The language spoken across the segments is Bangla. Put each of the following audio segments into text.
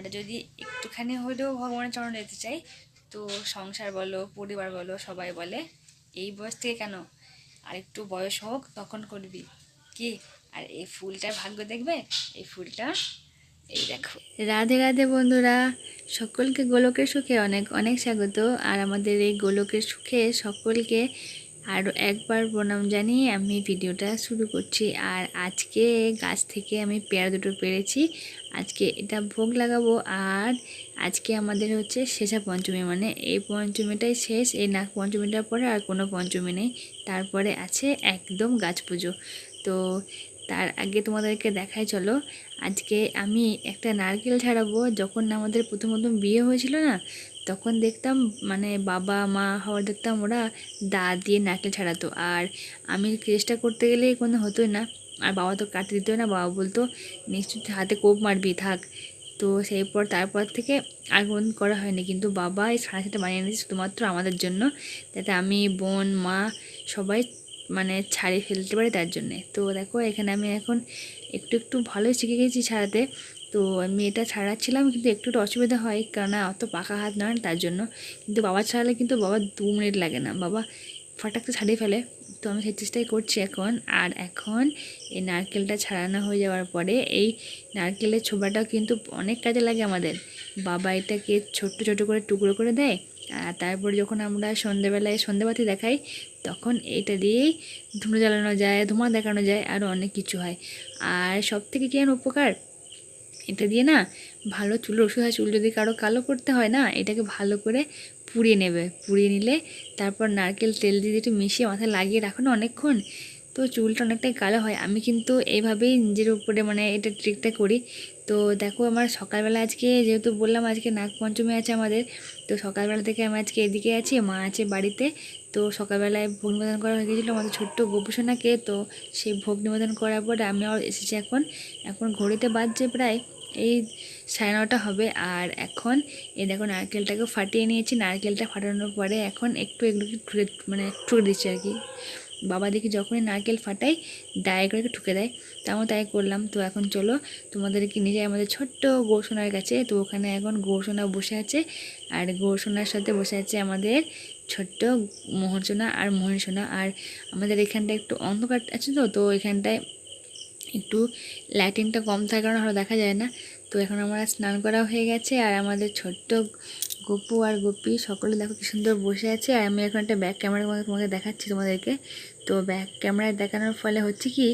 এটা যদি একটুখানি হলেও ভগবানের চরণ যেতে চাই, তো সংসার বলো, পরিবার বলো, সবাই বলে, এই বয়স থেকে কেন? আর একটু বয়স হোক, তখন করবি। কি? আর এই ফুলটার ভাগ্য দেখবে? এই ফুলটা, এই দেখো। রাধে রাধে বন্ধুরা, সকলকে গোলকের সুখে অনেক অনেক স্বাগত। আর আমাদের এই গোলকের সুখে সকলকে আরও একবার প্রণাম জানিয়ে আমি ভিডিওটা শুরু করছি আর আজকে গাছ থেকে আমি পেয়ারা দুটো পেরেছি। আজকে এটা ভোগ লাগাবো আর আজকে আমাদের হচ্ছে শেষা পঞ্চমী। মানে এই পঞ্চমীটাই শেষ, এই নাগ পঞ্চমীটার পরে আর কোনো পঞ্চমী নেই। তারপরে আছে একদম গাছ পুজো। তো তার আগে তোমাদেরকে দেখাই, চলো। আজকে আমি একটা নারকেল ছাড়াবো। যখন আমাদের প্রথম প্রথম বিয়ে হয়েছিল না তখন দেখতাম মানে বাবা, মা হওয়ার দেখতাম ওরা দা দিয়ে নারকেল ছাড়াতো। আর আমি চেষ্টা করতে গেলে কোনো হতোই না। আর বাবা তো কাটতে দিতই না, বাবা বলতো, নিশ্চয়ই হাতে কোপ মারবি, থাক। তো সেই পর, তারপর থেকে আর কোন করা হয়নি। কিন্তু বাবা এই সাড়ে সাথে বানিয়ে নিয়েছে শুধুমাত্র আমাদের জন্য। যাতে আমি, বোন, মা সবাই মানে ছাড়িয়ে ফেলতে পারি তার জন্যে। তো দেখো, এখানে আমি এখন একটু একটু ভালোই শিখে গেছি ছাড়াতে। তো আমি এটা ছাড়াচ্ছিলাম, কিন্তু একটু একটু অসুবিধা হয়, কেননা অত পাকা হাত নয় তার জন্য। কিন্তু বাবা ছাড়ালে কিন্তু বাবা দু মিনিট লাগে না। বাবা ফটাকটা ছাড়িয়ে ফেলে। তো আমি সেই চেষ্টাই করছি এখন। আর এখন এই নারকেলটা ছাড়ানো হয়ে যাওয়ার পরে এই নারকেলের ছোবাটাও কিন্তু অনেক কাজে লাগে আমাদের। বাবা এটাকে ছোট্ট ছোট করে টুকরো করে দেয় আর তারপর যখন আমরা সন্ধেবেলায় সন্ধেবাতি দেখাই, তখন এটা দিয়েই ধুনো জ্বালানো যায়, ধোঁয়া দেখানো যায়, আরও অনেক কিছু হয়। আর সব থেকে কেন উপকার? এটা দিয়ে না ভালো চুল ওষুধ হয় চুল যদি কারও কালো করতে হয় না, এটাকে ভালো করে পুড়িয়ে নেবে। পুড়িয়ে নিলে তারপর নারকেল তেল দিয়ে একটু মিশিয়ে মাথায় লাগিয়ে রাখো না অনেকক্ষণ। তো চুলটা অনেকটাই কালো হয়। আমি কিন্তু এইভাবেই নিজের উপরে মানে এটা ট্রিকটা করি। তো দেখো আমার সকালবেলা আজকে যেহেতু বললাম আজকে নাগপঞ্চমী আছে আমাদের, তো সকালবেলা থেকে আমি আজকে এদিকে আছি, মা আছে বাড়িতে। তো সকালবেলায় ভোগ নিবেদন করা হয়ে গেছিল আমাদের ছোট্ট গোপুসোনাকে। তো সেই ভোগ নিবেদন করার পরে আমি আর এসেছি এখন। এখন ঘড়িতে বাজছে প্রায় এই সাড়ে নটা হবে। আর এখন এই দেখো নারকেলটাকে ফাটিয়ে নিয়েছি। নারকেলটা ফাটানোর পরে এখন একটু এগুলোকে ঠুকে মানে ঠুকে দিচ্ছি আর কি। বাবা দেখি যখনই নারকেল ফাটাই ডায়ে করে ঠুকে দেয়। তেমন তাই করলাম। তো এখন চলো, তোমাদেরকে নিয়ে যাই আমাদের ছোট্ট গৌসোনার কাছে। তো ওখানে এখন গৌসোনা বসে আছে। আর গৌসোনার সাথে বসে আছে আমাদের ছোট্ট মোহনসোনা আর মোহনসোনা। আর আমাদের এখানটায় একটু অন্ধকার আছে তো তো এখানটায় একটু লাইটিংটা কম থাকার কারণে আরও দেখা যায় না। তো এখন আমরা স্নান করা হয়ে গেছে আর আমাদের ছোট্ট গপু আর গোপি সকলে দেখো কি সুন্দর বসে আছে। আর আমি এখন একটা ব্যাক ক্যামেরার মধ্যে তোমাকে দেখাচ্ছি তোমাদেরকে। তো ব্যাক ক্যামেরায় দেখানোর ফলে হচ্ছে কি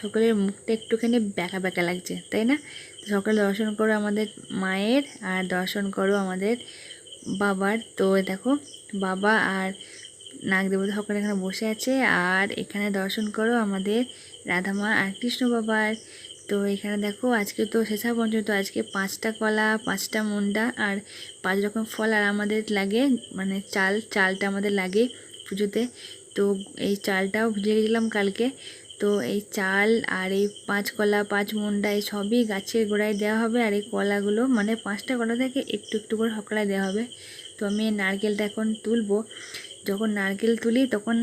সকলের মুখটা একটুখানি ব্যাকা ব্যাকা লাগছে, তাই না? তো সকলে দর্শন করো আমাদের মায়ের আর দর্শন করো আমাদের বাবার। তো দেখো বাবা আর নাগ দেবতা সকলে এখানে বসে আছে। আর এখানে দর্শন করো আমাদের রাধামা আর কৃষ্ণ বাবার। তো এখানে দেখো, আজকে তো শেষা পঞ্চমী তো আজকে পাঁচটা কলা, পাঁচটা মুন্ডা আর পাঁচ রকম ফল আর আমাদের লাগে মানে চাল, চালটা আমাদের লাগে পুজোতে। তো এই চালটাও ভিজে গেছিলাম কালকে। তো এই চাল আর এই পাঁচ কলা, পাঁচ মুন্ডা, এই সবই গাছের গোড়ায় দেওয়া হবে আর এই কলাগুলো মানে পাঁচটা কলা থেকে একটু একটু করে সকলায় দেওয়া হবে। তো আমি নারকেলটা এখন তুলবো। যখন নারকেল তুলি, তখন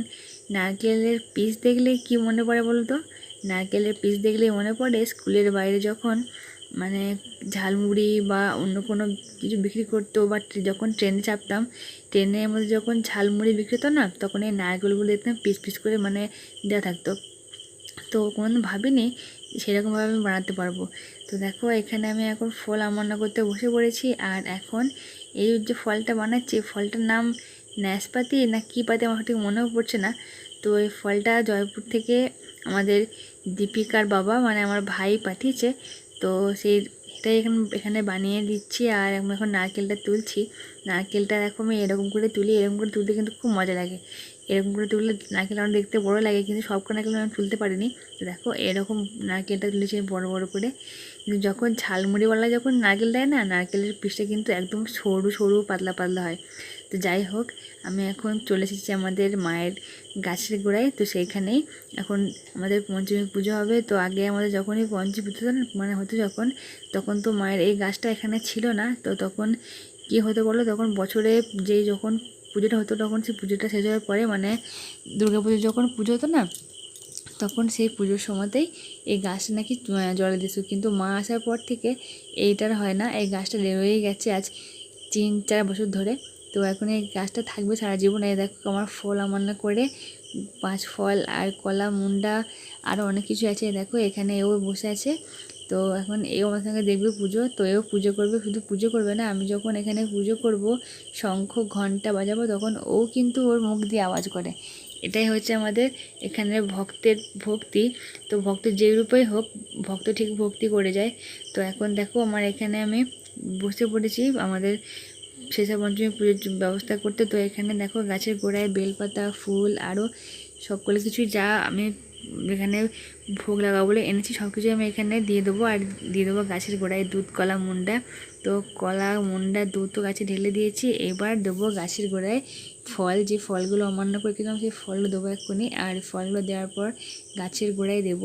নারকেলের পিস দেখলে কি মনে পড়ে বলো তো? নারকেলের পিস দেখলেই মনে পড়ে স্কুলের বাইরে যখন মানে ঝালমুড়ি বা অন্য কোনো কিছু বিক্রি করতো বা যখন ট্রেনে চাপতাম, ট্রেনের মধ্যে যখন ঝালমুড়ি বিক্রি হতো না, তখন এই নারকেলগুলো দেখতাম পিস পিস করে মানে দেওয়া থাকতো। তো কোনো ভাবিনি সেরকমভাবে আমি বানাতে পারব। তো দেখো এখানে আমি এখন ফল আমন্না করতে বসে পড়েছি, আর এখন এই যে ফলটা বানাচ্ছি, ফলটার নাম ন্যাসপাতি না কী পাতি আমার ঠিক মনেও পড়ছে না। তো এই ফলটা জয়পুর থেকে আমাদের দীপিকার বাবা মানে আমার ভাই পাঠিয়েছে। তো সেই এটাই এখন এখানে বানিয়ে দিচ্ছি আর এখন নারকেলটা তুলছি। নারকেলটা দেখো আমি এরকম করে তুলি, এরকম করে তুলতে কিন্তু খুব মজা লাগে। এরকম করে তুললে নারকেল আমার দেখতে বড় লাগে, কিন্তু সব নারকেল আমি তুলতে পারিনি। দেখো এরকম নারকেলটা তুলেছি বড় বড় করে। কিন্তু যখন ঝালমুড়িওয়ালা যখন নারকেল দেয় না, নারকেলের পিসটা কিন্তু একদম সরু সরু, পাতলা পাতলা হয়। তো যাই হোক, আমি এখন চলে এসেছি আমাদের মায়ের গাছের গোড়ায়। তো সেইখানেই এখন আমাদের পঞ্চমী পুজো হবে। তো আগে আমাদের যখনই পঞ্চমী পুজো মানে হতো যখন, তখন তো মায়ের এই গাছটা এখানে ছিল না। তো তখন কী হতো বলো? তখন বছরে যেই যখন পুজোটা হতো, তখন সেই পুজোটা শেষ হওয়ার পরে মানে দুর্গা পুজো যখন পুজো হতো না তখন সেই পুজোর সময়তেই এই গাছটা নাকি জলে দিত কিন্তু মা আসার পর থেকে এইটার হয় না, এই গাছটা রয়েই গেছে আজ তিন চার বছর ধরে। তো এখন এই গাছটা থাকবে সারা জীবন। এই দেখো আমার ফল আমার না করে পাঁচ ফল আর কলা, মুন্ডা আরও অনেক কিছু আছে। দেখো, এখানে এও বসে আছে। তো এখন এও আমার সঙ্গে দেখবে পুজো। তো এও পুজো করবে, শুধু পুজো করবে না, আমি যখন এখানে পুজো করব, শঙ্খ ঘণ্টা বাজাবো, তখন ও কিন্তু ওর মুখ দিয়ে আওয়াজ করে। এটাই হচ্ছে আমাদের এখানে ভক্তের ভক্তি। তো ভক্ত যে রূপেই হোক, ভক্ত ঠিক ভক্তি করে যায়। তো এখন দেখো আমার এখানে আমি বসে পড়েছি, আমাদের শেষা পঞ্চমী পুজোর ব্যবস্থা করতে। তো এখানে দেখো গাছের গোড়ায় বেলপাতা, ফুল আরও সকল কিছুই যা আমি এখানে ভোগ লাগাবো বলে এনেছি সব কিছু আমি এখানে দিয়ে দেবো। আর দিয়ে দেবো গাছের গোড়ায় দুধ, কলা, মুন্ডা। তো কলা, মুন্ডা, দুধ তো গাছে ঢেলে দিয়েছি। এবার দেবো গাছের গোড়ায় ফল, যে ফলগুলো অমান্য করে কিনলাম সেই ফলগুলো দেবো এক্ষুনি। আর ফলগুলো দেওয়ার পর গাছের গোড়ায় দেব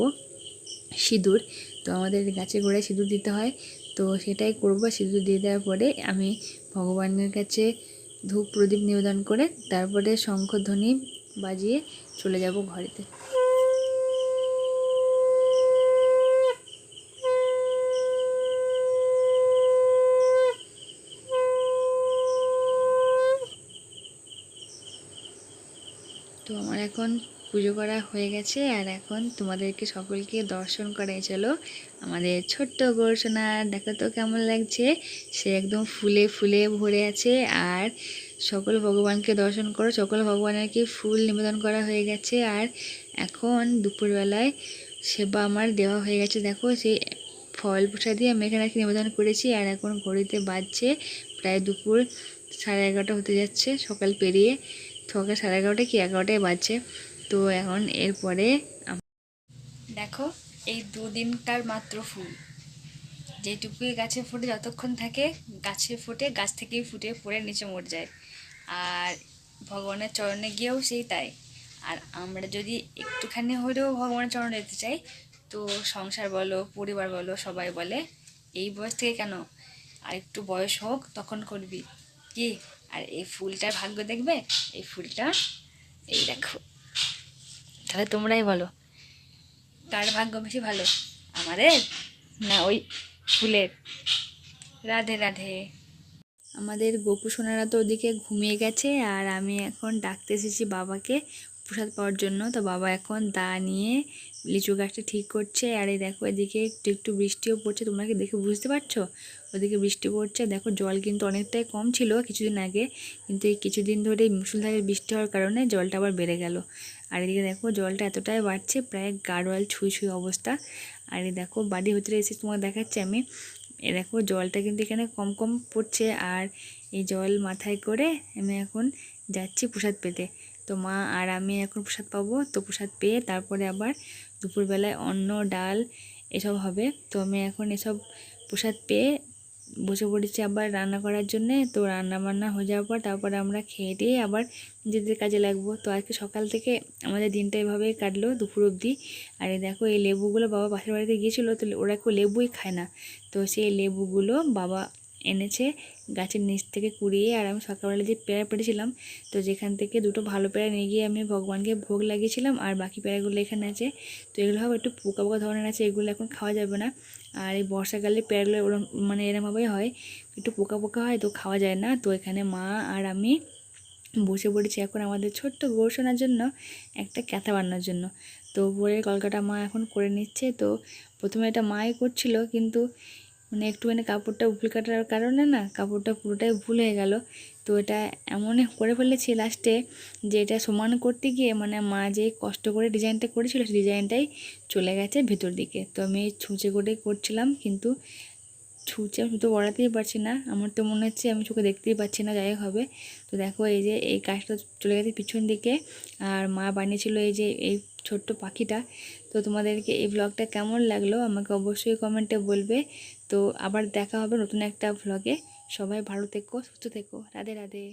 সিঁদুর। তো আমাদের গাছের গোড়ায় সিঁদুর দিতে হয়। তো সেটাই করব। সিঁদুর দিয়ে দেওয়ার পরে আমি ভগবানের কাছে ধূপ প্রদীপ নিবেদন করে, তারপরে শঙ্খধ্বনি বাজিয়ে চলে যাব ঘরেতে। তো আমার এখন পুজো করা হয়ে গেছে আর এখন তোমাদেরকে সকলকে দর্শন করাই চলো আমাদের ছোট্ট গোর্ষণা দেখো তো কেমন লাগছে। সে একদম ফুলে ফুলে ভরে আছে আর সকল ভগবানকে দর্শন করো, সকল ভগবানেরকে ফুল নিবেদন করা হয়ে গেছে আর এখন দুপুরবেলায় সেবা আমার দেওয়া হয়ে গেছে। দেখো সেই ফল প্রসাদই আমি এখানে নিবেদন করেছি আর এখন ঘড়িতে বাজছে, প্রায় দুপুর সাড়ে এগারোটা হতে যাচ্ছে, সকাল পেরিয়ে সকাল সাড়ে এগারোটা কি এগারোটায় বাজছে? তো এখন এরপরে দেখো, এই দুদিনকার মাত্র ফুল। যেটুকুই গাছে ফুটে যতক্ষণ থাকে, গাছে ফুটে, গাছ থেকেই ফুটে, পড়ে, নিচে মরে যায়। আর ভগবানের চরণে গিয়েও সেই তাই। আর আমরা যদি একটুখানি হলেও ভগবানের চরণে যেতে চাই, তো সংসার বলো, পরিবার বলো, সবাই বলে, এই বয়স থেকে কেন? আর একটু বয়স হোক, তখন করবি। কি? আর এই ফুলটার ভাগ্য দেখবে? এই ফুলটা, এই দেখো। তাহলে তোমরাই বলো, কার ভাগ্য বেশি ভালো? আমাদের না ওই ফুলের? রাধে রাধে। আমাদের গোপু সোনারা তো ওদিকে ঘুমিয়ে গেছে, আর আমি এখন ডাকতে এসেছি বাবাকে প্রসাদ পাওয়ার জন্য। তো বাবা এখন দা নিয়ে লিচু গাছটা ঠিক করছে, আর এই দেখো এদিকে একটু একটু বৃষ্টিও পড়ছে, তোমরা কি দেখে বুঝতে পারছ? ওদিকে বৃষ্টি পড়ছে, দেখো জল কিন্তু অনেকটাই কম ছিল কিছুদিন আগে, কিন্তু এই কিছুদিন ধরে মুসুলধারে বৃষ্টি হওয়ার কারণে জলটা আবার বেড়ে গেল। আর এদিকে দেখো জলটা এতটাই বাড়ছে, প্রায় গাড়োয়াল ছুঁই ছুঁই অবস্থা। আর এই দেখো বাড়ির ভিতরে এসে তোমাকে দেখাচ্ছি আমি, এ দেখো জলটা কিন্তু এখানে কম কম পড়ছে, আর এই জল মাথায় করে আমি এখন যাচ্ছি প্রসাদ পেতে। তো মা আর আমি এখন প্রসাদ পাবো, তো প্রসাদ পেয়ে তারপরে আবার দুপুরবেলায় অন্ন, ডাল এসব হবে। তো আমি এখন এসব প্রসাদ পেয়ে বসে পড়েছি আবার রান্না করার জন্যে। তো রান্না বান্না হয়ে যাওয়ার পর তারপরে আমরা খেয়ে দিয়ে আবার নিজেদের কাজে লাগবো। তো আজকে সকাল থেকে আমাদের দিনটা এভাবেই কাটলো দুপুর অবধি। আর দেখো, এই লেবুগুলো বাবা পাশের বাড়িতে গিয়েছিল, তো ওরা কেউ লেবুই খায় না। তো সেই লেবুগুলো বাবা এনেছে। গাছের নিচ থেকে কুড়িয়ে আর আমি সকালবেলা যে পেয়ারা পেড়েছিলাম, তো যেখান থেকে দুটো ভালো পেয়ারা নিয়ে গিয়ে আমি ভগবানকে ভোগ লাগিয়েছিলাম আর বাকি পেয়ারাগুলো এখানে আছে। তো এগুলো হবে একটু পোকা পোকা ধরনের আছে, এগুলো এখন খাওয়া যাবে না। আর এই বর্ষাকালে পেয়ারাগুলো ওরম মানে এরমভাবেই হয়, একটু পোকা পোকা হয় তো খাওয়া যায় না। তো এখানে মা আর আমি বসে পড়েছি এখন আমাদের ছোট্ট গোষণার জন্য, একটা ক্যাথা বান্নার জন্য। তো উপরে কলকাটা মা এখন করে নিচ্ছে, তো প্রথমে এটা মাই করছিল, কিন্তু মানে একটুখানি কাপড়টা ভুল কাটার কারণে না কাপড়টা পুরোটাই ভুল হয়ে গেল। তো এটা এমন করে ফেলেছি লাস্টে যে এটা সমান করতে গিয়ে মানে মা যে কষ্ট করে ডিজাইনটা করেছিল সেই ডিজাইনটাই চলে গেছে ভেতর দিকে। তো আমি ছুঁচে করে করছিলাম কিন্তু ছুঁচে আমি তো বড়াতেই পারছি না। আমার তো মনে হচ্ছে আমি চোখে দেখতেই পাচ্ছি না, যাই হবে। তো দেখো এই যে এই কাজটা চলে গেছে পিছন দিকে আর মা বানিয়েছিল এই যে এই ছোট্ট পাখিটা। তো তোমাদেরকে এই ব্লগটা কেমন লাগল আমাকে অবশ্যই কমেন্টে বলবে। তো আবার দেখা হবে নতুন একটা ভ্লগে সবাই ভালো থেকো সুস্থ থেকো। রাধে রাধে।